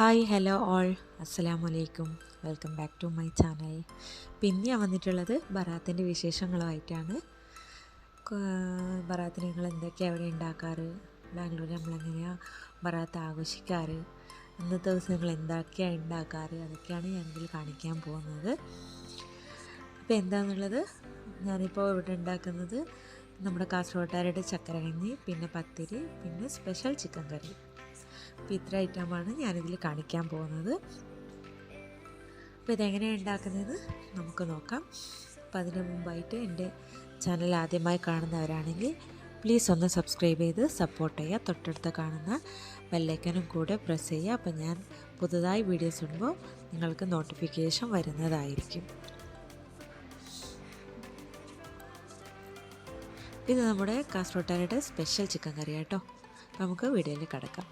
Hi hello all അസ്സലാമു അലൈക്കും welcome back to my channel പിന്നെ വന്നിട്ടുള്ളത് ബറാത്തിന്റെ വിശേഷങ്ങളുമായിട്ടാണ്. ബറാത്തിന് നിങ്ങൾ എന്തൊക്കെയാണ് അവിടെ ഉണ്ടാക്കാറ്? ബാംഗ്ലൂർ നമ്മളെങ്ങനെയാണ് ബറാത്ത് ആഘോഷിക്കാറ്? അന്നത്തെ ദിവസം നിങ്ങൾ എന്തൊക്കെയാണ് ഉണ്ടാക്കാറ്? അതൊക്കെയാണ് ഞാനിതിൽ കാണിക്കാൻ പോകുന്നത്. അപ്പോൾ എന്താണെന്നുള്ളത് ഞാനിപ്പോൾ ഇവിടെ ഉണ്ടാക്കുന്നത് നമ്മുടെ കാസർഗോട്ടുകാരുടെ ചക്കര കഞ്ഞി പിന്നെ പത്തിരി പിന്നെ സ്പെഷ്യൽ ചിക്കൻ കറി. അപ്പോൾ ഇത്ര ഐറ്റമാണ് ഞാനിതിൽ കാണിക്കാൻ പോകുന്നത്. അപ്പോൾ ഇതെങ്ങനെയാണ് ഉണ്ടാക്കുന്നതെന്ന് നമുക്ക് നോക്കാം. അപ്പോൾ അതിന് മുമ്പായിട്ട് എന്റെ ചാനൽ ആദ്യമായി കാണുന്നവരാണെങ്കിൽ പ്ലീസ് ഒന്ന് സബ്സ്ക്രൈബ് ചെയ്ത് സപ്പോർട്ട് ചെയ്യുക. തൊട്ടടുത്ത് കാണുന്ന ബെല്ലൈക്കനും കൂടെ പ്രസ് ചെയ്യുക. അപ്പോൾ ഞാൻ പുതുതായി വീഡിയോസ് ഇടുമ്പോൾ നിങ്ങൾക്ക് നോട്ടിഫിക്കേഷൻ വരുന്നതായിരിക്കും. ഇത് നമ്മുടെ കാസർഗോട്ടുകാരുടെ സ്പെഷ്യൽ ചിക്കൻ കറി കേട്ടോ നമുക്ക് വീഡിയോയിൽ കിടക്കാം.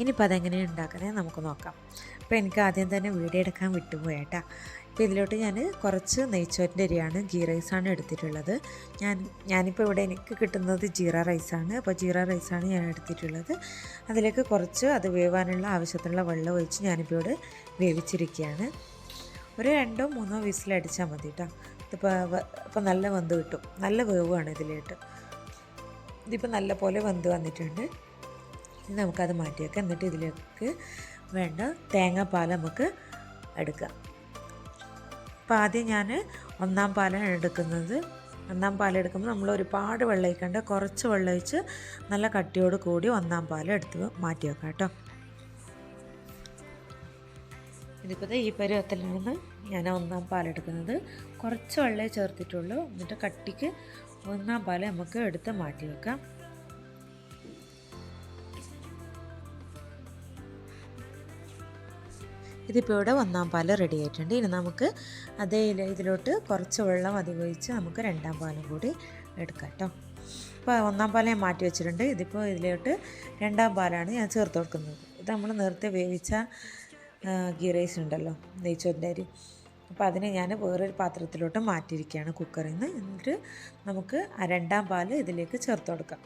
ഇനിയിപ്പോൾ അതെങ്ങനെ ഉണ്ടാക്കുന്നത് നമുക്ക് നോക്കാം. അപ്പോൾ എനിക്ക് ആദ്യം തന്നെ വീഡിയോ എടുക്കാൻ വിട്ടുപോയേട്ടാ അപ്പോൾ ഇതിലോട്ട് ഞാൻ കുറച്ച് നെയ്ച്ചോറിന്റെ അരിയാണ് ഗീ റൈസാണ് എടുത്തിട്ടുള്ളത്. ഞാൻ ഞാനിപ്പോൾ ഇവിടെ എനിക്ക് കിട്ടുന്നത് ജീറ റൈസാണ്. അപ്പോൾ ജീറ റൈസാണ് ഞാൻ എടുത്തിട്ടുള്ളത്. അതിലേക്ക് കുറച്ച് അത് വേവാനുള്ള ആവശ്യത്തിനുള്ള വെള്ളം ഒഴിച്ച് ഞാനിപ്പോൾ ഇവിടെ വേവിച്ചിരിക്കുകയാണ്. ഒരു രണ്ടോ മൂന്നോ വിസിലടിച്ചാൽ മതി കേട്ടോ. ഇതിപ്പോൾ ഇപ്പോൾ നല്ല വെന്ത് കിട്ടും. നല്ല വേവാണ് ഇതിലേട്ട്. ഇതിപ്പോൾ നല്ല പോലെ വെന്ത് വന്നിട്ടുണ്ട്. ഇനി നമുക്കത് മാറ്റി വെക്കാം എന്നിട്ട് ഇതിലേക്ക് വേണ്ട തേങ്ങാപ്പാൽ നമുക്ക് എടുക്കാം. അപ്പോൾ ആദ്യം ഞാൻ ഒന്നാം പാലാണ് എടുക്കുന്നത്. ഒന്നാം പാൽ എടുക്കുമ്പോൾ നമ്മൾ ഒരുപാട് വെള്ളമൊക്കെ കുറച്ച് വെള്ളം ഒഴിച്ച് നല്ല കട്ടിയോട് കൂടി ഒന്നാം പാൽ എടുത്ത് മാറ്റി വെക്കാം കേട്ടോ ഇതിപ്പോൾ ഈ പരുവത്തിലാണ് ഞാൻ ഒന്നാം പാലെടുക്കുന്നത് കുറച്ച് വെള്ളമേ ചേർത്തിട്ടുള്ളൂ. എന്നിട്ട് കട്ടിക്ക് ഒന്നാം പാൽ നമുക്ക് എടുത്ത് മാറ്റി വെക്കാം ഇതിപ്പോൾ ഇവിടെ ഒന്നാം പാൽ റെഡി ആയിട്ടുണ്ട്. ഇനി നമുക്ക് അതേ ഇതിലോട്ട് കുറച്ച് വെള്ളം അധികം ഒഴിച്ച് നമുക്ക് രണ്ടാം പാലും കൂടി എടുക്കാം കേട്ടോ ഇപ്പോൾ ഒന്നാം പാൽ ഞാൻ മാറ്റി വെച്ചിട്ടുണ്ട്. ഇതിപ്പോൾ ഇതിലോട്ട് രണ്ടാം പാലാണ് ഞാൻ ചേർത്ത് കൊടുക്കുന്നത്. ഇത് നമ്മൾ നേരത്തെ വേവിച്ച ഗീ റൈസ് ഉണ്ടല്ലോ നെയ്ച്ചോറിന്റെ അരി. അപ്പോൾ അതിനെ ഞാൻ വേറൊരു പാത്രത്തിലോട്ട് മാറ്റിയിരിക്കുകയാണ് കുക്കറിൽ നിന്ന് എന്നിട്ട് നമുക്ക് ആ രണ്ടാം പാൽ ഇതിലേക്ക് ചേർത്ത് കൊടുക്കാം.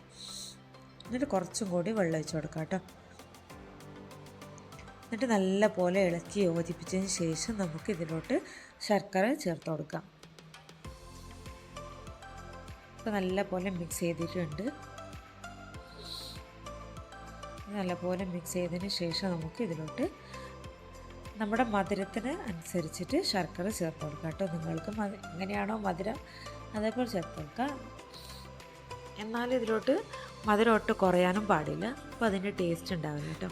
എന്നിട്ട് കുറച്ചും കൂടി വെള്ളം ഒഴിച്ച് കൊടുക്കാം കേട്ടോ എന്നിട്ട് നല്ല പോലെ ഇളക്കി യോജിപ്പിച്ചതിന് ശേഷം നമുക്ക് ഇതിലോട്ട് ശർക്കര ചേർത്ത് കൊടുക്കാം. ഇപ്പോൾ നല്ല പോലെ മിക്സ് ചെയ്തിട്ടുണ്ട്. നല്ലപോലെ മിക്സ് ചെയ്തതിന് ശേഷം നമുക്ക് ഇതിലോട്ട് നമ്മുടെ മധുരത്തിന് അനുസരിച്ചിട്ട് ശർക്കര ചേർത്ത് കൊടുക്കാം കേട്ടോ. നിങ്ങൾക്ക് എങ്ങനെയാണോ മധുരം അതേപോലെ ചേർത്ത് കൊടുക്കാം. എന്നാലും ഇതിലോട്ട് മധുരം ഒട്ട് കുറയാനും പാടില്ല. അപ്പോൾ അതിന്റെ ടേസ്റ്റ് ഉണ്ടാവില്ല കേട്ടോ.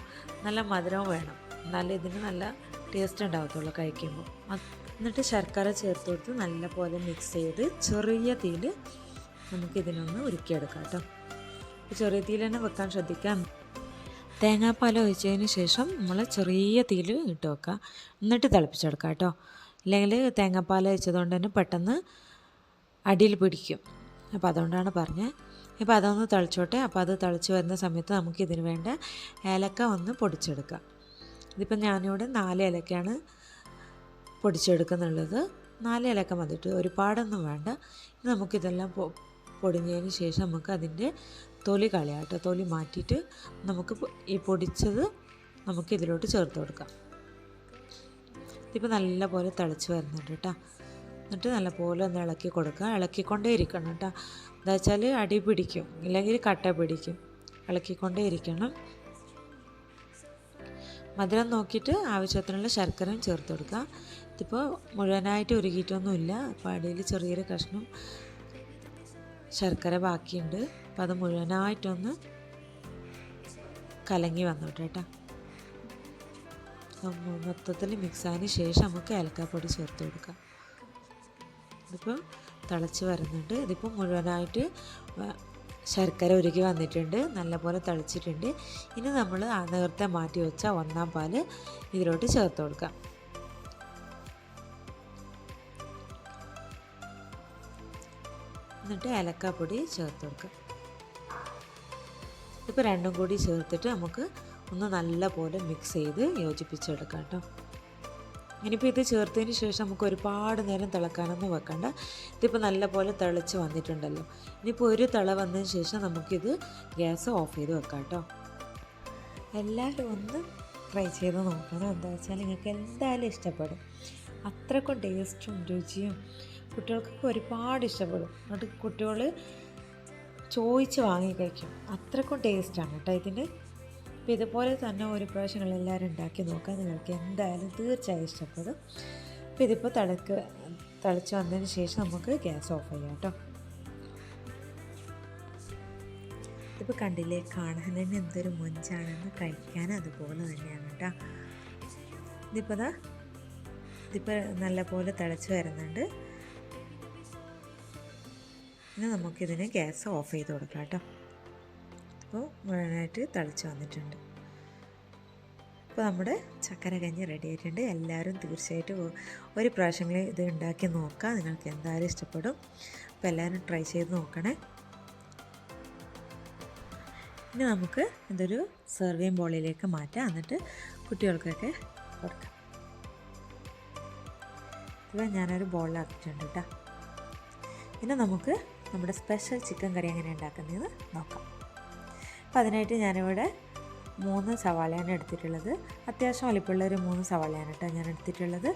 നല്ല മധുരവും വേണം. എന്നാലേ ഇതിന് നല്ല ടേസ്റ്റ് ഉണ്ടാകത്തുള്ളൂ കഴിക്കുമ്പോൾ. എന്നിട്ട് ശർക്കര ചേർത്ത് കൊടുത്ത് നല്ല പോലെ മിക്സ് ചെയ്ത് ചെറിയ തീയിൽ നമുക്കിതിനൊന്ന് ഉരുക്കിയെടുക്കാം കേട്ടോ. ചെറിയ തീയിൽ തന്നെ വെക്കാൻ ശ്രദ്ധിക്കാം. തേങ്ങാപ്പാൽ ഒഴിച്ചതിന് ശേഷം നമ്മൾ ചെറിയ തീയിൽ ഇട്ട് വെക്കുക എന്നിട്ട് തിളപ്പിച്ചെടുക്കുക കേട്ടോ. അല്ലെങ്കിൽ തേങ്ങാപ്പാൽ ഒഴിച്ചതുകൊണ്ട് തന്നെ പെട്ടെന്ന് അടിയിൽ പിടിക്കും. അപ്പോൾ അതുകൊണ്ടാണ് പറഞ്ഞത്. ഇപ്പോൾ അതൊന്ന് തിളച്ചോട്ടെ. അപ്പോൾ അത് തിളച്ച് വരുന്ന സമയത്ത് നമുക്ക് ഇതിന് വേണ്ട ഏലക്ക ഒന്ന് പൊടിച്ചെടുക്കാം. ഇതിപ്പോൾ ഞാനിവിടെ നാല് ഇലക്കാണ് പൊടിച്ചെടുക്കുന്നുള്ളത്. നാല് ഇലക്ക മതിട്ട് ഒരുപാടൊന്നും വേണ്ട. നമുക്കിതെല്ലാം പൊടിഞ്ഞതിന് ശേഷം നമുക്ക് അതിന്റെ തൊലി കളയാട്ടോ. തൊലി മാറ്റിയിട്ട് നമുക്ക് ഈ പൊടിച്ചത് നമുക്ക് ഇതിലോട്ട് ചേർത്ത് കൊടുക്കാം. ഇതിപ്പോൾ നല്ല പോലെ തിളച്ച് വരുന്നുണ്ട് കേട്ടോ. എന്നിട്ട് നല്ലപോലെ ഒന്ന് ഇളക്കി കൊടുക്കുക. ഇളക്കിക്കൊണ്ടേ ഇരിക്കണം കേട്ടോ. എന്താ വെച്ചാൽ അടി പിടിക്കും. ഇല്ലെങ്കിൽ കട്ട പിടിക്കും. ഇളക്കിക്കൊണ്ടേ ഇരിക്കണം. മധുരം നോക്കിയിട്ട് ആവശ്യത്തിനുള്ള ശർക്കരയും ചേർത്ത് കൊടുക്കുക. ഇതിപ്പോൾ മുഴുവനായിട്ട് ഉരുകിയിട്ടൊന്നുമില്ല. അപ്പോൾ അടിയിൽ ചെറിയൊരു കഷ്ണം ശർക്കര ബാക്കിയുണ്ട്. അപ്പോൾ അത് മുഴുവനായിട്ടൊന്ന് കലങ്ങി വന്നോട്ടെ കേട്ടോ. മൊത്തത്തിൽ മിക്സ് ആയതിന് ശേഷം നമുക്ക് ഏലക്കാപ്പൊടി ചേർത്ത് കൊടുക്കാം. ഇതിപ്പോൾ തിളച്ച് വരുന്നുണ്ട്. ഇതിപ്പോൾ മുഴുവനായിട്ട് ശർക്കര ഉരുകി വന്നിട്ടുണ്ട് നല്ലപോലെ തിളച്ചിട്ടുണ്ട്. ഇനി നമ്മൾ ആ നേരത്തെ മാറ്റി വെച്ച ഒന്നാം പാൽ ഇതിലോട്ട് ചേർത്ത് കൊടുക്കാം. എന്നിട്ട് ഏലക്കാപ്പൊടി ചേർത്ത് കൊടുക്കാം. ഇപ്പോൾ രണ്ടും കൂടി ചേർത്തിട്ട് നമുക്ക് ഒന്ന് നല്ലപോലെ മിക്സ് ചെയ്ത് യോജിപ്പിച്ചെടുക്കാം കേട്ടോ. ഇനിയിപ്പോൾ ഇത് ചേർത്തതിന് ശേഷം നമുക്ക് ഒരുപാട് നേരം തിളക്കാനൊന്നും വെക്കണ്ട. ഇതിപ്പോൾ നല്ല പോലെ തിളച്ച് വന്നിട്ടുണ്ടല്ലോ. ഇനിയിപ്പോൾ ഒരു തിള വന്നതിന് ശേഷം നമുക്കിത് ഗ്യാസ് ഓഫ് ചെയ്ത് വെക്കാം കേട്ടോ. എല്ലാവരും ഒന്ന് ട്രൈ ചെയ്ത് നോക്കണം. എന്താ വെച്ചാൽ നിങ്ങൾക്ക് എന്തായാലും ഇഷ്ടപ്പെടും. അത്രക്കും ടേസ്റ്റും രുചിയും കുട്ടികൾക്കൊക്കെ ഒരുപാട് ഇഷ്ടപ്പെടും. എന്നിട്ട് കുട്ടികൾ ചോദിച്ച് വാങ്ങി കഴിക്കും. അത്രക്കും ടേസ്റ്റാണ് കേട്ടോ ഇതിന്. അപ്പോൾ ഇതുപോലെ തന്നെ ഒരു പ്രാവശ്യം നിങ്ങൾ എല്ലാവരും ഉണ്ടാക്കി നോക്കുക. നിങ്ങൾക്ക് എന്തായാലും തീർച്ചയായും ഇഷ്ടപ്പെടും. അപ്പോൾ ഇതിപ്പോൾ തിളക്ക് തിളച്ച് വന്നതിന് ശേഷം നമുക്ക് ഗ്യാസ് ഓഫ് ചെയ്യാം കേട്ടോ. ഇതിപ്പോൾ കണ്ടില്ലേ കാണാൻ തന്നെ എന്തൊരു മൊഞ്ചാണെന്ന് കഴിക്കാൻ അതുപോലെ തന്നെയാണ് കേട്ടോ. ഇതിപ്പോൾ ദാ ഇതിപ്പോൾ നല്ലപോലെ തിളച്ച് വരുന്നുണ്ട്. ഇനി നമുക്കിതിന് ഗ്യാസ് ഓഫ് ചെയ്ത് കൊടുക്കാം കേട്ടോ. അപ്പോൾ മുഴുവനായിട്ട് തളിച്ച് വന്നിട്ടുണ്ട്. അപ്പോൾ നമ്മുടെ ചക്കര കഞ്ഞി റെഡി ആയിട്ടുണ്ട്. എല്ലാവരും തീർച്ചയായിട്ടും ഒരു പ്രാവശ്യങ്ങളിൽ ഇത് ഉണ്ടാക്കി നോക്കാം നിങ്ങൾക്ക് എന്തായാലും ഇഷ്ടപ്പെടും. അപ്പോൾ എല്ലാവരും ട്രൈ ചെയ്ത് നോക്കണേ. ഇനി നമുക്ക് ഇതൊരു സെർവിങ് ബോളിലേക്ക് മാറ്റാം. എന്നിട്ട് കുട്ടികൾക്കൊക്കെ കൊടുക്കാം. ഇപ്പോൾ ഞാനൊരു ബോളിലാക്കിയിട്ടുണ്ട് കേട്ടോ. ഇനി നമുക്ക് നമ്മുടെ സ്പെഷ്യൽ ചിക്കൻ കറി എങ്ങനെ ഉണ്ടാക്കുന്നതെന്ന് നോക്കാം. അപ്പോൾ അതിനായിട്ട് ഞാനിവിടെ മൂന്ന് സവാളയാണ് എടുത്തിട്ടുള്ളത്. അത്യാവശ്യം വലിപ്പമുള്ള ഒരു മൂന്ന് സവാളയാണ് കേട്ടോ ഞാൻ എടുത്തിട്ടുള്ളത്.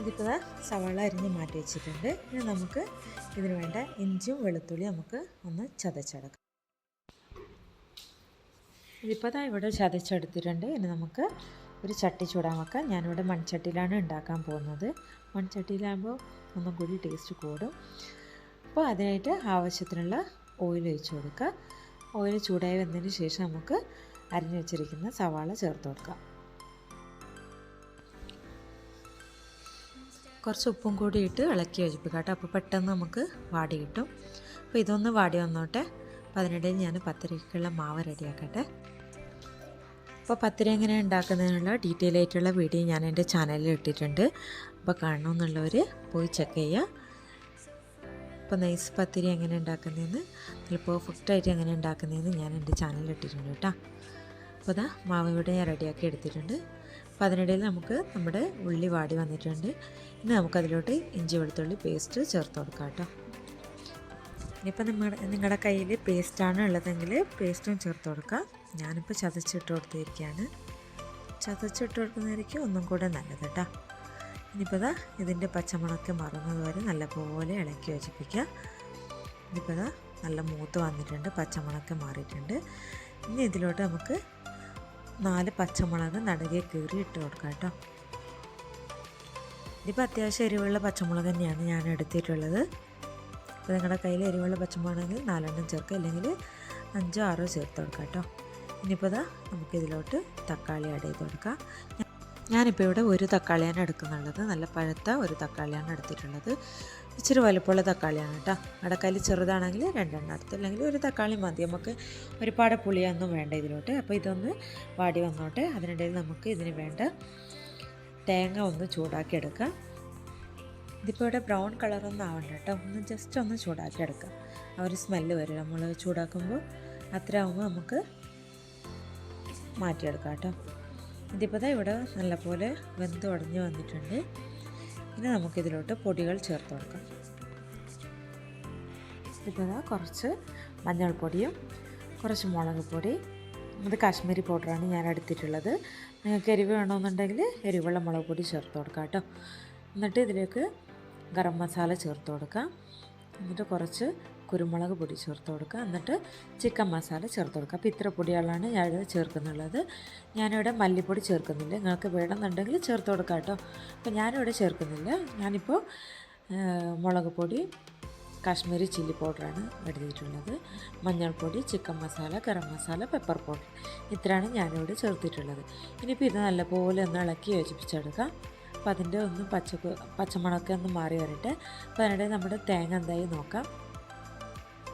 ഇതിപ്പോൾ സവാള അരിഞ്ഞ് മാറ്റി വെച്ചിട്ടുണ്ട്. ഇനി നമുക്ക് ഇതിന് വേണ്ട ഇഞ്ചിയും വെളുത്തുള്ളിയും നമുക്ക് ഒന്ന് ചതച്ചെടുക്കാം. ഇതിപ്പോൾ ഇതാ ഇവിടെ ചതച്ചെടുത്തിട്ടുണ്ട്. ഇനി നമുക്ക് ഒരു ചട്ടി ചൂടാൻ വെക്കാം. ഞാനിവിടെ മൺചട്ടിയിലാണ് ഉണ്ടാക്കാൻ പോകുന്നത്. മൺചട്ടിയിലാകുമ്പോൾ ഒന്നും കൂടി ടേസ്റ്റ് കൂടും. അപ്പോൾ അതിനായിട്ട് ആവശ്യത്തിനുള്ള ഓയിൽ ഒഴിച്ചു കൊടുക്കുക. ഓയിൽ ചൂടായി വന്നതിന് ശേഷം നമുക്ക് അരിഞ്ഞു വെച്ചിരിക്കുന്ന സവാള ചേർത്ത് കൊടുക്കാം. കുറച്ച് ഉപ്പും കൂടി ഇട്ട് ഇളക്കി യോജിപ്പിക്കാം കേട്ടോ. അപ്പോൾ പെട്ടെന്ന് നമുക്ക് വാടി കിട്ടും. അപ്പോൾ ഇതൊന്ന് വാടി വന്നോട്ടെ. അപ്പോൾ അതിനിടയിൽ ഞാൻ പത്തരക്കുള്ള മാവ് റെഡിയാക്കട്ടെ അപ്പോൾ പത്തിരി എങ്ങനെ ഉണ്ടാക്കുന്നതിനുള്ള ഡീറ്റെയിൽ ആയിട്ടുള്ള വീഡിയോ ഞാൻ എന്റെ ചാനലിൽ ഇട്ടിട്ടുണ്ട്. അപ്പോൾ കാണണമെന്നുള്ളവർ പോയി ചെക്ക് ചെയ്യുക അപ്പോൾ നൈസ് പത്തിരി എങ്ങനെ ഉണ്ടാക്കുന്നതെന്ന് നല്ല പെർഫെക്റ്റായിട്ട് എങ്ങനെ ഉണ്ടാക്കുന്നതെന്ന് ഞാൻ എന്റെ ചാനലിൽ ഇട്ടിട്ടുണ്ട് കേട്ടോ. അപ്പോൾ അതാ മാവ് ഇവിടെ ഞാൻ റെഡിയാക്കി എടുത്തിട്ടുണ്ട്. അപ്പോൾ അതിനിടയിൽ നമുക്ക് നമ്മുടെ ഉള്ളി വാടി വന്നിട്ടുണ്ട്. ഇനി നമുക്കതിലോട്ട് ഇഞ്ചി വെളുത്തുള്ളി പേസ്റ്റ് ചേർത്ത് കൊടുക്കാം കേട്ടോ. ഇനിയിപ്പോൾ നിങ്ങളുടെ നിങ്ങളുടെ കയ്യിൽ പേസ്റ്റാണ് ഉള്ളതെങ്കിൽ പേസ്റ്റും ചേർത്ത് കൊടുക്കാം. ഞാനിപ്പോൾ ചതച്ചിട്ട് കൊടുത്തിരിക്കുകയാണ് ചതച്ചിട്ട് കൊടുക്കുന്നതായിരിക്കും ഒന്നും കൂടെ നല്ലത് കേട്ടോ. ഇനിയിപ്പോൾ ഇതാ ഇതിന്റെ പച്ചമുളക്ക് മറന്നത് വരെ നല്ലപോലെ ഇളക്കി യോജിപ്പിക്കുക. ഇനിയിപ്പോൾ ഇതാ നല്ല മൂത്ത് വന്നിട്ടുണ്ട് പച്ചമുളക്ക് മാറിയിട്ടുണ്ട്. ഇനി ഇതിലോട്ട് നമുക്ക് നാല് പച്ചമുളക് നടുകെ കീറി ഇട്ട് കൊടുക്കാം കേട്ടോ. ഇതിപ്പോൾ അത്യാവശ്യം എരിവുള്ള പച്ചമുളക് തന്നെയാണ് ഞാൻ എടുത്തിട്ടുള്ളത്. അപ്പോൾ നിങ്ങളുടെ കയ്യിൽ എരിവുള്ള പച്ചമുളകെങ്കിൽ നാലെണ്ണം ചേർക്കുക അല്ലെങ്കിൽ അഞ്ചോ ആറോ ചേർത്ത് കൊടുക്കാം കേട്ടോ. ഇനിയിപ്പോൾ ഇതാ നമുക്കിതിലോട്ട് തക്കാളി ആഡ് ചെയ്ത് കൊടുക്കാം. ഞാനിപ്പോൾ ഇവിടെ ഒരു തക്കാളിയാണ് എടുക്കുന്നുള്ളത്. നല്ല പഴുത്ത ഒരു തക്കാളിയാണ് എടുത്തിട്ടുള്ളത്. ഇച്ചിരി വലുപ്പമുള്ള തക്കാളിയാണ് കേട്ടോ. അടക്കാലി ചെറുതാണെങ്കിൽ രണ്ടെണ്ണം എടുത്ത് അല്ലെങ്കിൽ ഒരു തക്കാളി മതി. നമുക്ക് ഒരുപാട് പുളിയൊന്നും വേണ്ട ഇതിലോട്ട്. അപ്പോൾ ഇതൊന്ന് വാടി വന്നോട്ടെ. അതിനിടയിൽ നമുക്ക് ഇതിന് വേണ്ട തേങ്ങ ഒന്ന് ചൂടാക്കി എടുക്കാം. ഇതിപ്പോൾ ഇവിടെ ബ്രൗൺ കളറൊന്നും ആവണ്ട കേട്ടോ. ഒന്ന് ജസ്റ്റ് ഒന്ന് ചൂടാക്കി എടുക്കാം. ആ ഒരു സ്മെല്ല് വരും. നമ്മൾ ചൂടാക്കുമ്പോൾ അത്ര നമുക്ക് മാറ്റിയെടുക്കാം കേട്ടോ. ഇതിപ്പോൾ തന്നെ ഇവിടെ നല്ലപോലെ വെന്ത് ഉടഞ്ഞ് വന്നിട്ടുണ്ട്. ഇനി നമുക്കിതിലോട്ട് പൊടികൾ ചേർത്ത് കൊടുക്കാം. ഇപ്പോൾ കുറച്ച് മഞ്ഞൾപ്പൊടിയും കുറച്ച് മുളക് പൊടി ഇത് കാശ്മീരി പൗഡറാണ് ഞാൻ എടുത്തിട്ടുള്ളത്. നിങ്ങൾക്ക് എരിവ് വേണമെന്നുണ്ടെങ്കിൽ എരിവുള്ള മുളക് പൊടി ചേർത്ത് കൊടുക്കാം കേട്ടോ. എന്നിട്ട് ഇതിലേക്ക് ഗരം മസാല ചേർത്ത് കൊടുക്കാം. എന്നിട്ട് കുറച്ച് കുരുമുളക് പൊടി ചേർത്ത് കൊടുക്കുക. എന്നിട്ട് ചിക്കൻ മസാല ചേർത്ത് കൊടുക്കുക. അപ്പോൾ ഇത്ര പൊടികളാണ് ഞാൻ ചേർക്കുന്നുള്ളത്. ഞാനിവിടെ മല്ലിപ്പൊടി ചേർക്കുന്നില്ല. നിങ്ങൾക്ക് വേണമെന്നുണ്ടെങ്കിൽ ചേർത്ത് കൊടുക്കാം കേട്ടോ. അപ്പോൾ ഞാനിവിടെ ചേർക്കുന്നില്ല. ഞാനിപ്പോൾ മുളക് പൊടി കാശ്മീരി ചില്ലി പൗഡറാണ് എടുത്തിട്ടുള്ളത്. മഞ്ഞൾപ്പൊടി chicken masala garam masala pepper powder. ഇത്രയാണ് ഞാനിവിടെ ചേർത്തിട്ടുള്ളത്. ഇനിയിപ്പോൾ ഇത് നല്ലപോലെ ഒന്ന് ഇളക്കി യോജിപ്പിച്ചെടുക്കാം. അപ്പോൾ അതിന്റെ ഒന്ന് പച്ച പച്ചമുളകൊക്കെ ഒന്ന് മാറി വരട്ടെ. അപ്പോൾ അതിനിടെ നമ്മുടെ തേങ്ങ എന്തായി നോക്കാം.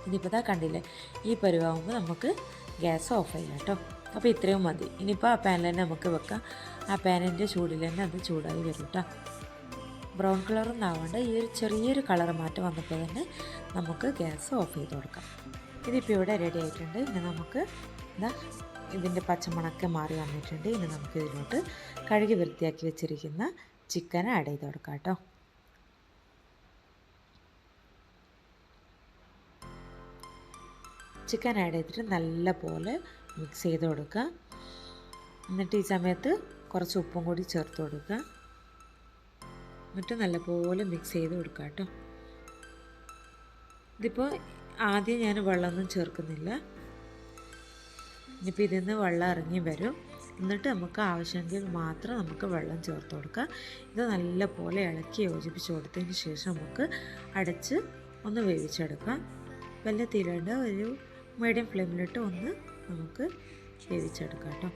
ഇനിയിപ്പോൾ ഇതാ കണ്ടില്ലേ? ഈ പരുവാകുമ്പോൾ നമുക്ക് ഗ്യാസ് ഓഫ് ചെയ്യാം കേട്ടോ. അപ്പോൾ ഇത്രയും മതി. ഇനിയിപ്പോൾ ആ പാനിൽ തന്നെ നമുക്ക് വെക്കാം. ആ പാനിന്റെ ചൂടിൽ തന്നെ അത് ചൂടായി വരും കേട്ടോ. ബ്രൗൺ കളറൊന്നും ആവേണ്ട ഈ ഒരു ചെറിയൊരു കളർ മാറ്റം വന്നപ്പോൾ തന്നെ നമുക്ക് ഗ്യാസ് ഓഫ് ചെയ്ത് കൊടുക്കാം. ഇതിപ്പോൾ ഇവിടെ റെഡി ആയിട്ടുണ്ട്. ഇനി നമുക്ക് എന്താ ഇതിന്റെ പച്ചമണക്കെ മാറി വന്നിട്ടുണ്ട്. ഇനി നമുക്ക് ഇതിലോട്ട് കഴുകി വൃത്തിയാക്കി വെച്ചിരിക്കുന്ന ചിക്കൻ ആഡ് ചെയ്ത് കൊടുക്കാം കേട്ടോ. ചിക്കൻ ആഡ് ചെയ്തിട്ട് നല്ലപോലെ മിക്സ് ചെയ്ത് കൊടുക്കുക. എന്നിട്ട് ഈ സമയത്ത് കുറച്ച് ഉപ്പും കൂടി ചേർത്ത് കൊടുക്കുക. എന്നിട്ട് നല്ലപോലെ മിക്സ് ചെയ്ത് കൊടുക്കുക കേട്ടോ. ഇതിപ്പോൾ ആദ്യം ഞാൻ വെള്ളമൊന്നും ചേർക്കുന്നില്ല. ഇനിയിപ്പോൾ ഇതിൽ നിന്ന് വെള്ളം ഇറങ്ങി വരും. എന്നിട്ട് നമുക്ക് ആവശ്യമെങ്കിൽ മാത്രം നമുക്ക് വെള്ളം ചേർത്ത് കൊടുക്കുക. ഇത് നല്ലപോലെ ഇളക്കി യോജിപ്പിച്ച് കൊടുത്തതിന് ശേഷം നമുക്ക് അടച്ച് ഒന്ന് വേവിച്ചെടുക്കാം. തീരേണ്ട ഒരു മീഡിയം ഫ്ലെയിമിലിട്ട് ഒന്ന് നമുക്ക് വേവിച്ചെടുക്കാം കേട്ടോ.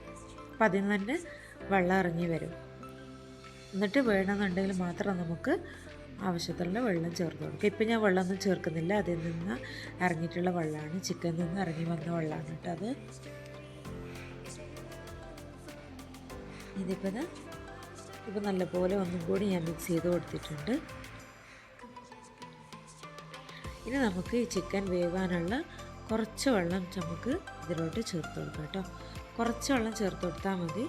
അപ്പം അതിൽ നിന്ന് തന്നെ വെള്ളം ഇറങ്ങി വരും. എന്നിട്ട് വേണമെന്നുണ്ടെങ്കിൽ മാത്രം നമുക്ക് ആവശ്യത്തിലുള്ള വെള്ളം ചേർത്ത് കൊടുക്കുക ഇപ്പം ഞാൻ വെള്ളമൊന്നും ചേർക്കുന്നില്ല. അതിൽ നിന്ന് ഇറങ്ങിയിട്ടുള്ള വെള്ളമാണ്. ചിക്കനിൽ നിന്ന് ഇറങ്ങി വന്ന വെള്ളമാണ് കേട്ടോ അത്. ഇതിപ്പോൾ ഇപ്പം നല്ലപോലെ ഒന്നും കൂടി ഞാൻ മിക്സ് ചെയ്ത് കൊടുത്തിട്ടുണ്ട്. ഇനി നമുക്ക് ഈ ചിക്കൻ വേവാനുള്ള കുറച്ച് വെള്ളം നമുക്ക് ഇതിലോട്ട് ചേർത്ത് കൊടുക്കാം കേട്ടോ. കുറച്ച് വെള്ളം ചേർത്ത് കൊടുത്താൽ മതി.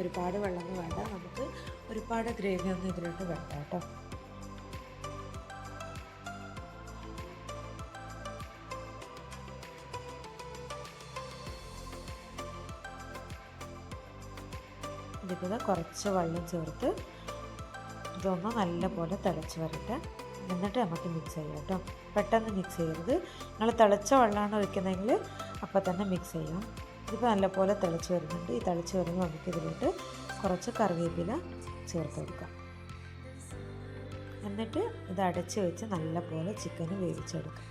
ഒരുപാട് വെള്ളമൊന്നും വേണ്ട. നമുക്ക് ഒരുപാട് ഗ്രേവി ഒന്നും ഇതിലോട്ട് വേണ്ട കേട്ടോ. ഇതിപ്പോൾ കുറച്ച് വെള്ളം ചേർത്ത് ഇതൊന്ന് നല്ലപോലെ തിളച്ച് വരട്ടെ. എന്നിട്ട് നമുക്ക് മിക്സ് ചെയ്യാം കേട്ടോ. പെട്ടെന്ന് മിക്സ് ചെയ്യരുത്. നിങ്ങൾ തിളച്ച വെള്ളമാണ് ഒഴിക്കുന്നതെങ്കിൽ അപ്പോൾ തന്നെ മിക്സ് ചെയ്യാം. ഇതിപ്പോൾ നല്ലപോലെ തിളച്ച് വരുന്നുണ്ട്. ഈ തിളച്ച് വരുമ്പോൾ നമുക്ക് ഇതിലോട്ട് കുറച്ച് കറിവേപ്പില ചേർത്ത് കൊടുക്കാം. എന്നിട്ട് ഇത് അടച്ച് വെച്ച് നല്ലപോലെ ചിക്കന് വേവിച്ചെടുക്കാം.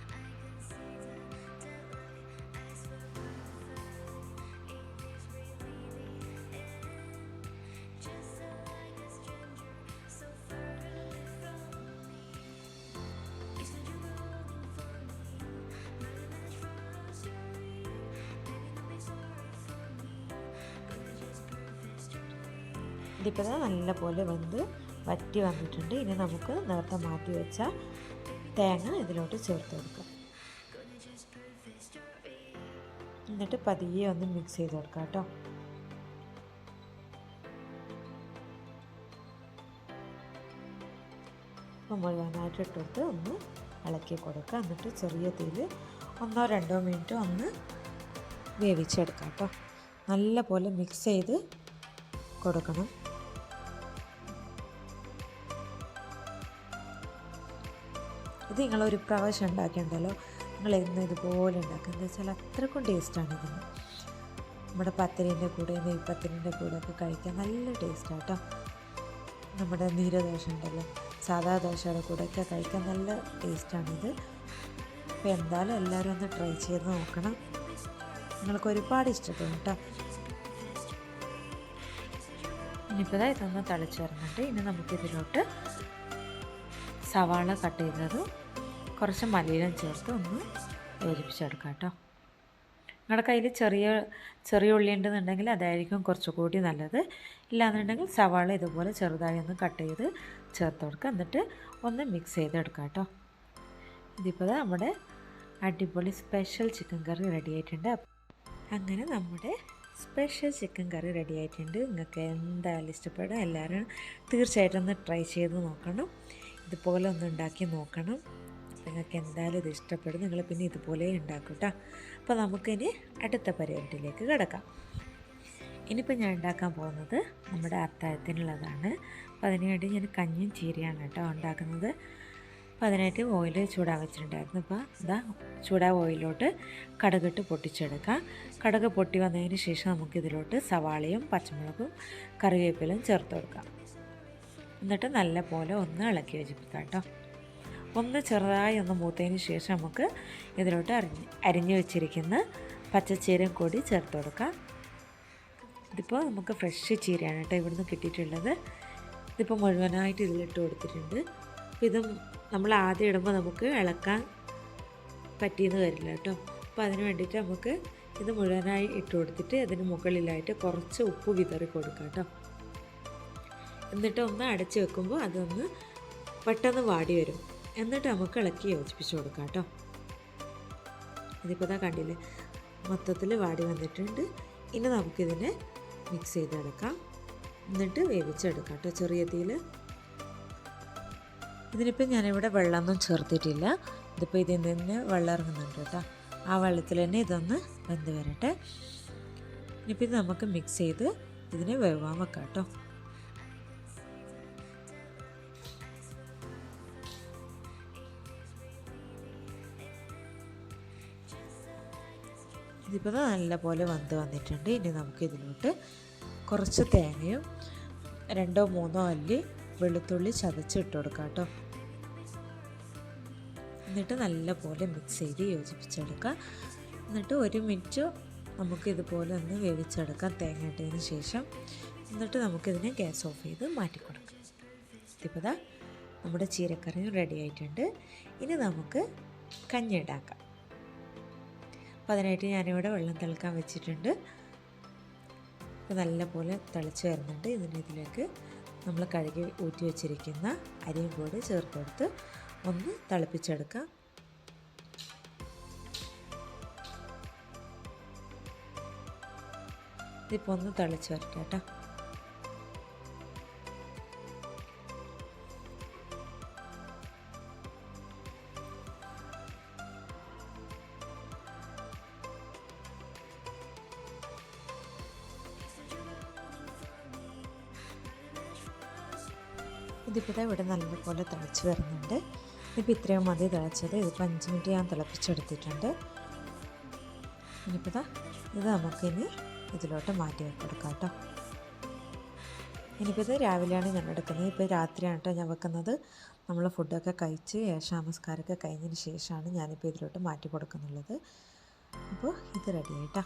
ഇതിപ്പോൾ നല്ലപോലെ വെന്ത് വറ്റി വന്നിട്ടുണ്ട്. ഇനി നമുക്ക് നേരത്തെ മാറ്റി വെച്ച തേങ്ങ ഇതിലോട്ട് ചേർത്ത് കൊടുക്കാം. എന്നിട്ട് പതിയെ ഒന്ന് മിക്സ് ചെയ്ത് കൊടുക്കാം കേട്ടോ. മുഴുവനായിട്ട് ഇട്ടെടുത്ത് ഒന്ന് ഇളക്കി കൊടുക്കുക എന്നിട്ട് ചെറിയ തീയിൽ ഒന്നോ രണ്ടോ മിനിറ്റ് ഒന്ന് വേവിച്ചെടുക്കാം കേട്ടോ. നല്ല പോലെ മിക്സ് ചെയ്ത് കൊടുക്കണം. നിങ്ങളൊരു പ്രാവശ്യം ഉണ്ടാക്കിയുണ്ടല്ലോ നിങ്ങൾ എന്ന് ഇതുപോലെ ഉണ്ടാക്കുക. എന്താ വെച്ചാൽ അത്രക്കും ടേസ്റ്റാണ് ഇതിന്. നമ്മുടെ പത്തിരിന്റെ കൂടെ നെയ്പത്തിരിന്റെ കൂടെ ഒക്കെ കഴിക്കാൻ നല്ല ടേസ്റ്റാണ് കേട്ടോ നമ്മുടെ നീരദോശ ഉണ്ടല്ലോ സാധാ ദോശയുടെ കൂടെയൊക്കെ കഴിക്കാൻ നല്ല ടേസ്റ്റാണിത് അപ്പോൾ എന്തായാലും എല്ലാവരും ഒന്ന് ട്രൈ ചെയ്ത് നോക്കണം. നിങ്ങൾക്ക് ഒരുപാട് ഇഷ്ടപ്പെടും കേട്ടോ ഇനിയിപ്പോൾ ഇതൊന്ന് തളിച്ചു വരുന്നുണ്ട് ഇനി നമുക്കിതിലോട്ട് സവാള കട്ട് ചെയ്തതും കുറച്ച് മല്ലിയിലും ചേർത്ത് ഒന്ന് യോജിപ്പിച്ചെടുക്കാം കേട്ടോ. നിങ്ങളുടെ കയ്യിൽ ചെറിയ ചെറിയ ഉള്ളി ഉണ്ടെന്നുണ്ടെങ്കിൽ അതായിരിക്കും കുറച്ചുകൂടി നല്ലത്. ഇല്ലാന്നുണ്ടെങ്കിൽ സവാള ഇതുപോലെ ചെറുതായി ഒന്ന് കട്ട് ചെയ്ത് ചേർത്ത് കൊടുക്കുക. എന്നിട്ട് ഒന്ന് മിക്സ് ചെയ്തെടുക്കാം കേട്ടോ. ഇതിപ്പോൾ നമ്മുടെ അടിപൊളി സ്പെഷ്യൽ ചിക്കൻ കറി റെഡി ആയിട്ടുണ്ട്. അങ്ങനെ നമ്മുടെ സ്പെഷ്യൽ ചിക്കൻ കറി റെഡി ആയിട്ടുണ്ട്. നിങ്ങൾക്ക് എന്തായാലും ഇഷ്ടപ്പെടും എല്ലാവരും തീർച്ചയായിട്ടും ഒന്ന് ട്രൈ ചെയ്ത് നോക്കണം. ഇതുപോലെ ഒന്ന് ഉണ്ടാക്കി നോക്കണം. നിങ്ങൾക്ക് എന്തായാലും ഇത് ഇഷ്ടപ്പെടും. നിങ്ങൾ പിന്നെ ഇതുപോലെ ഉണ്ടാക്കും കേട്ടോ അപ്പോൾ നമുക്കിനി അടുത്ത പരിപാടിയിലേക്ക് കിടക്കാം. ഇനിയിപ്പോൾ ഞാൻ ഉണ്ടാക്കാൻ പോകുന്നത് നമ്മുടെ അത്താഴത്തിനുള്ളതാണ്. അപ്പോൾ അതിനുവേണ്ടി ഞാൻ കഞ്ഞും ചീരയാണ് കേട്ടോ ഉണ്ടാക്കുന്നത്. അപ്പോൾ അതിനായിട്ട് ഓയിൽ ചൂടാൻ വെച്ചിട്ടുണ്ടായിരുന്നു. അപ്പോൾ ഇതാ ചൂടാ ഓയിലോട്ട് കടകിട്ട് പൊട്ടിച്ചെടുക്കാം. കടക് പൊട്ടി വന്നതിന് ശേഷം നമുക്കിതിലോട്ട് സവാളയും പച്ചമുളകും കറിവേപ്പിലും ചേർത്ത് കൊടുക്കാം. എന്നിട്ട് നല്ല പോലെ ഒന്ന് ഇളക്കി യോജിപ്പിക്കാം കേട്ടോ. ഒന്ന് ചെറുതായി ഒന്ന് മൂത്തതിന് ശേഷം നമുക്ക് ഇതിലോട്ട് അരിഞ്ഞ് അരിഞ്ഞു വെച്ചിരിക്കുന്ന പച്ചച്ചീരയും കൂടി ചേർത്ത് കൊടുക്കാം. ഇതിപ്പോൾ നമുക്ക് ഫ്രഷ് ചീരയാണ് കേട്ടോ ഇവിടുന്ന് കിട്ടിയിട്ടുള്ളത്. ഇതിപ്പോൾ മുഴുവനായിട്ട് ഇതിലിട്ട് കൊടുത്തിട്ടുണ്ട്. അപ്പോൾ ഇതും നമ്മൾ ആദ്യം ഇടുമ്പോൾ നമുക്ക് ഇളക്കാൻ പറ്റിയെന്ന് വരില്ല കേട്ടോ. അപ്പോൾ അതിന് വേണ്ടിയിട്ട് നമുക്ക് ഇത് മുഴുവനായി ഇട്ട് കൊടുത്തിട്ട് അതിന് മുകളിലായിട്ട് കുറച്ച് ഉപ്പ് വിതറി കൊടുക്കാം കേട്ടോ. എന്നിട്ട് ഒന്ന് അടച്ച് വെക്കുമ്പോൾ അതൊന്ന് പെട്ടെന്ന് വാടി വരും. എന്നിട്ട് നമുക്ക് ഇളക്കി യോജിപ്പിച്ച് കൊടുക്കാം കേട്ടോ. ഇതിപ്പോൾ ഇതാ കണ്ടില്ലേ? മൊത്തത്തിൽ വാടി വന്നിട്ടുണ്ട്. ഇനി നമുക്കിതിനെ മിക്സ് ചെയ്തെടുക്കാം. എന്നിട്ട് വേവിച്ചെടുക്കാം കേട്ടോ ചെറിയ തീയിൽ ഇതിനിപ്പോൾ ഞാനിവിടെ വെള്ളമൊന്നും ചേർത്തിട്ടില്ല. ഇതിപ്പോൾ ഇതിൽ നിന്ന് വെള്ളം ഇറങ്ങുന്നുണ്ട് കേട്ടോ. ആ വെള്ളത്തിൽ തന്നെ ഇതൊന്ന് വെന്ത് വരട്ടെ. ഇനിയിപ്പോൾ ഇത് നമുക്ക് മിക്സ് ചെയ്ത് ഇതിനെ വേവാൻ വെക്കാം കേട്ടോ. ഇതിപ്പോൾ നല്ല പോലെ വന്ന് വന്നിട്ടുണ്ട്. ഇനി നമുക്ക് ഇതിലോട്ട് കുറച്ച് തേങ്ങയും രണ്ടോ മൂന്നോ അല്ലി വെളുത്തുള്ളി ചതച്ചിട്ട് കൊടുക്കാം കേട്ടോ. എന്നിട്ട് നല്ല പോലെ മിക്സ് ചെയ്ത് യോജിപ്പിച്ചെടുക്കുക എന്നിട്ട് ഒരു മിനിറ്റ് നമുക്ക് ഇതുപോലെ ഒന്ന് വേവിച്ചെടുക്കാം തേങ്ങ ഇട്ടതിന് ശേഷം. എന്നിട്ട് നമുക്കിതിനെ ഗ്യാസ് ഓഫ് ചെയ്ത് മാറ്റി കൊടുക്കാം ഇതിപ്പോൾ നമ്മുടെ ചീരക്കറിയും റെഡി ആയിട്ടുണ്ട്. ഇനി നമുക്ക് കഞ്ഞി ഉണ്ടാക്കാം. അപ്പോൾ അതിനായിട്ട് ഞാനിവിടെ വെള്ളം തിളക്കാൻ വെച്ചിട്ടുണ്ട്. അപ്പോൾ നല്ല പോലെ തിളച്ച് വരുന്നുണ്ട്. ഇതിന് ഇതിലേക്ക് നമ്മൾ കഴുകി ഊറ്റി വെച്ചിരിക്കുന്ന അരിയും കൂടി ചേർത്ത് കൊടുത്ത് ഒന്ന് തിളപ്പിച്ചെടുക്കാം. ഇതിപ്പോൾ ഒന്ന് തിളച്ച് വരട്ടെ കേട്ടോ. ഇതിപ്പോൾ ഇവിടെ നല്ലപോലെ തിളച്ച് വരുന്നുണ്ട്. ഇതിപ്പോൾ ഇത്രയും മതി തിളച്ചത്. ഇതിപ്പോൾ അഞ്ച് മിനിറ്റ് ഞാൻ തിളപ്പിച്ചെടുത്തിട്ടുണ്ട്. ഇനിയിപ്പോൾ ഇത് നമുക്കിനി ഇതിലോട്ട് മാറ്റി കൊടുക്കാം കേട്ടോ. ഇനിയിപ്പോൾ ഇത് രാവിലെയാണ് ഞാൻ എടുക്കുന്നത്. ഇപ്പോൾ രാത്രിയാണ് കേട്ടോ ഞാൻ വെക്കുന്നത്. നമ്മൾ ഫുഡൊക്കെ കഴിച്ച് ഏഷാമസ്കാരമൊക്കെ കഴിഞ്ഞതിന് ശേഷമാണ് ഞാനിപ്പോൾ ഇതിലോട്ട് മാറ്റി കൊടുക്കുന്നുള്ളത്. അപ്പോൾ ഇത് റെഡി ആയിട്ടാ.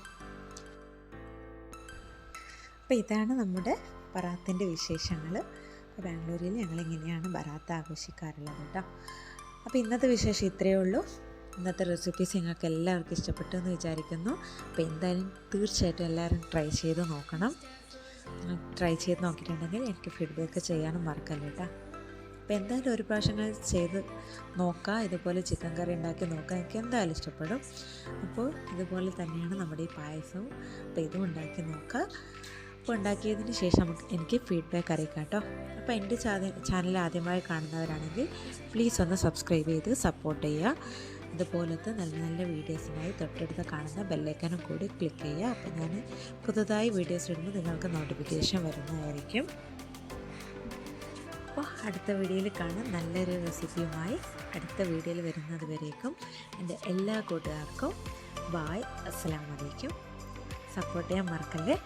അപ്പോൾ ഇതാണ് നമ്മുടെ പറാത്തിന്റെ വിശേഷങ്ങൾ അപ്പോൾ ബാംഗ്ലൂരിൽ ഞങ്ങൾ ഇങ്ങനെയാണ് ബറാത്ത് ആഘോഷിക്കാറുള്ളത് കേട്ടോ. അപ്പോൾ ഇന്നത്തെ വിശേഷം ഇത്രയേ ഉള്ളൂ. ഇന്നത്തെ റെസിപ്പീസ് നിങ്ങൾക്ക് എല്ലാവർക്കും ഇഷ്ടപ്പെട്ടു എന്ന് വിചാരിക്കുന്നു. അപ്പോൾ എന്തായാലും തീർച്ചയായിട്ടും എല്ലാവരും ട്രൈ ചെയ്ത് നോക്കണം. ട്രൈ ചെയ്ത് നോക്കിയിട്ടുണ്ടെങ്കിൽ എനിക്ക് ഫീഡ്ബാക്ക് ചെയ്യാനും മറക്കല്ല കേട്ടോ. അപ്പോൾ എന്തായാലും ഒരു പ്രാവശ്യം ചെയ്ത് നോക്കുക. ഇതുപോലെ ചിക്കൻ കറി ഉണ്ടാക്കി നോക്കുക. എനിക്ക് എന്തായാലും ഇഷ്ടപ്പെടും. അപ്പോൾ ഇതുപോലെ തന്നെയാണ് നമ്മുടെ ഈ പായസവും. അപ്പോൾ ഇതും ഉണ്ടാക്കി നോക്കുക. അപ്പോൾ ഉണ്ടാക്കിയതിന് ശേഷം എനിക്ക് ഫീഡ്ബാക്ക് അറിയിക്കാം കേട്ടോ അപ്പോൾ എന്റെ ചാനൽ ആദ്യമായി കാണുന്നവരാണെങ്കിൽ പ്ലീസ് ഒന്ന് സബ്സ്ക്രൈബ് ചെയ്ത് സപ്പോർട്ട് ചെയ്യുക. അതുപോലത്തെ നല്ല നല്ല വീഡിയോസിനായി തൊട്ടടുത്ത് കാണുന്ന ബെല്ലൈക്കനും കൂടി ക്ലിക്ക് ചെയ്യുക. അപ്പോൾ ഞാൻ പുതുതായി വീഡിയോസ് ഇടുമ്പോൾ നിങ്ങൾക്ക് നോട്ടിഫിക്കേഷൻ വരുന്നതായിരിക്കും. അപ്പോൾ അടുത്ത വീഡിയോയിൽ കാണാം. നല്ലൊരു റെസിപ്പിയുമായി അടുത്ത വീഡിയോയിൽ വരുന്നത് വരേക്കും. എന്റെ എല്ലാ കൂട്ടുകാർക്കും ബായ് അസ്സാം വലൈക്കും സപ്പോർട്ട് ചെയ്യാൻ മറക്കല്ലേ?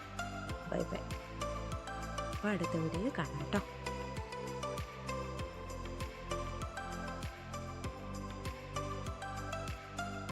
Bye bye. അപ്പോൾ അടുത്ത വീഡിയോയിൽ കാണാം കേട്ടോ.